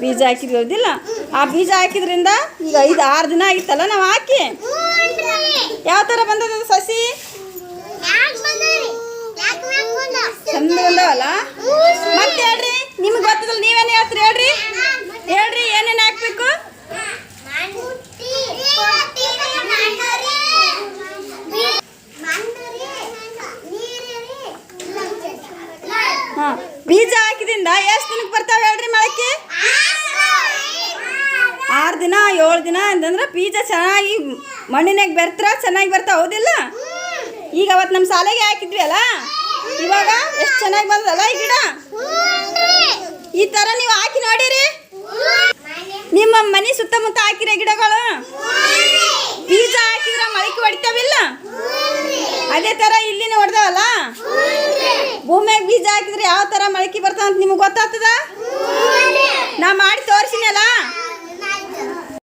ಬೀಜ ಹಾಕಿದ್ವಿ ಆ ಬೀಜ ಹಾಕಿದ್ರಿಂದ ಈಗ ಐದು ಆರು ದಿನ ಆಗಿತ್ತಲ್ಲ ನಾವು ಹಾಕಿ. ಯಾವ ಥರ ಬಂದದ ಸಸಿ? ಚಂದ ಬಂದವಲ್ಲ? ಮತ್ತೆ ಹೇಳ್ರಿ, ನಿಮ್ಗೆ ಗೊತ್ತದಲ್ಲ, ನೀವೇನು ಹೇಳ್ತೀರಿ ಹೇಳ್ರಿ? ಹೇಳ್ರಿ, ಏನೇನು ಹಾಕ್ಬೇಕು? ಹಾಂ, ಬೀಜ ಹಾಕಿದಿಂದ ಎಷ್ಟು ದಿನಕ್ಕೆ ಬರ್ತಾವೆ ಹೇಳ್ರಿ ಮೊಳಕೆ ಆರು ದಿನ, ಏಳು ದಿನ ಅಂತಂದ್ರೆ ಬೀಜ ಚೆನ್ನಾಗಿ ಮಣ್ಣಿನಾಗ ಬೆರ್ತ್ರ, ಚೆನ್ನಾಗಿ ಬರ್ತಾ, ಹೌದಿಲ್ಲ? ಈಗ ಅವತ್ತು ನಮ್ಮ ಶಾಲೆಗೆ ಹಾಕಿದ್ವಿ ಅಲ್ಲ? ಇವಾಗ ಎಷ್ಟು ಚೆನ್ನಾಗಿ ಬಂದದಲ್ಲ ಈ ಗಿಡ? ಈ ಥರ ನೀವು ಹಾಕಿ ನೋಡಿರಿ. ನಿಮ್ಮ ಮನೆ ಸುತ್ತಮುತ್ತ ಹಾಕಿರೋ ಗಿಡಗಳು? ಬೀಜ ಹಾಕಿದ್ರೆ ಮೊಳಕೆ ಹೊಡಿತಾವಿಲ್ಲ? ಅದೇ ಥರ ಇಲ್ಲಿನ ಹೊಡೆದವಲ್ಲ? ಭೂಮಿಯಾಗ ಬೀಜ ಹಾಕಿದ್ರೆ ಯಾವ ಥರ ಮೊಳಕೆ ಬರ್ತಾವಂತ ನಿಮ್ಗೆ ಗೊತ್ತಾಗ್ತದ? ನಾ ಮಾಡಿ